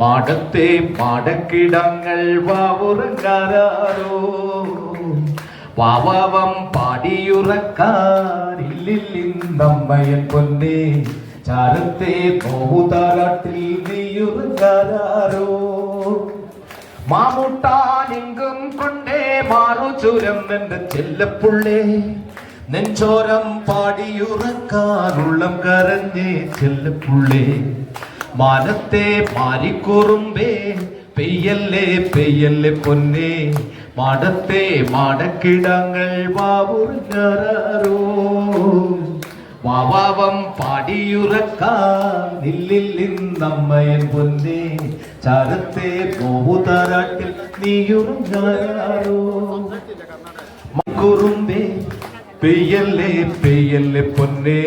മാടത്തെ മാടക്കിടങ്ങൾ വാവുറങ്ങാരോ വാവാവം പാടിയുറക്കാരില്ലിന്നമ്മയൻ പൊന്നെ ചാരത്തെ നോവുതാരാട്ടിൽ മാമുട്ടാനിങ്കും കൊണ്ടേ മാറു ചുരം എന്റെ ചെല്ലപ്പുള്ളേ നെഞ്ചോരം പാടിയുറക്കാനുള്ളം കരഞ്ഞേ ചെല്ലപ്പുള്ളേ. മാനത്തെ മാരിക്കുറുമ്പേ പെയ്യല്ലേ പെയ്യല്ലേ പൊന്നേ. മാടത്തെ മാടക്കിടങ്ങൾ വാവുറങ്ങാരോ വാവാവം പാടിയുറക്കാന്നില്ലിന്നമ്മയൻ പൊന്നേ. ചാരത്തെ നോവുതാരാട്ടിൽ നീയുറങ്ങാരോ കുറുമ്പേ പെയ്യല്ലേ പെയ്യല്ലേ പൊന്നേ.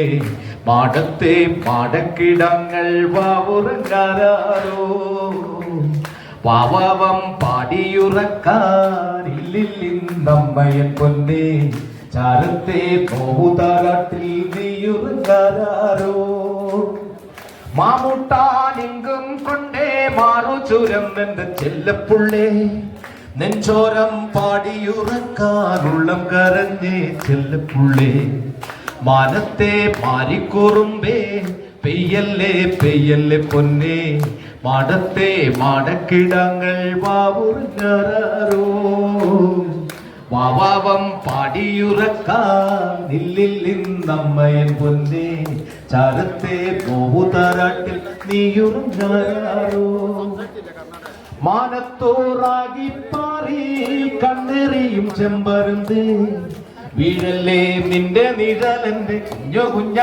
മാടത്തെ മാടക്കിടങ്ങൾ വാവുറങ്ങാരോ വാവാവം പാടിയുറക്കാരില്ലിന്നമ്മയൻ പൊന്നേ. ചാരത്തെ പോവുതാരാട്ടിൽ നീയുറങ്ങാരോ മാമുട്ടാനിങ്കും കൊണ്ടേ മാറു ചുരം എന്റെ ചെല്ലപ്പുള്ളേ. നെഞ്ചോരം പാടിയുറക്കാറുള്ളം കരഞ്ഞേ ചെല്ലപ്പുള്ളേ. മാനത്തെ മാരിക്കുറുമ്പേ പെയ്യല്ലേ പെയ്യല്ലേ പൊന്നേ. മാടത്തെ മാടക്കിടങ്ങൾ വാവുറങ്ങാരോ വാവാവം പാടിയുറക്കാന്നില്ലിന്നമ്മയൻ പൊന്നേ. ചരത്തെ പോവുതരാട്ടിൽ നീയുറങ്ങാരോ മാനത്തോറാകി പാറി കണ്ണെറിയും ചെമ്പരുന്ത്. വീഴല്ലേ നിന്റെ നിഴലെന്റെ കുഞ്ഞു കുഞ്ഞ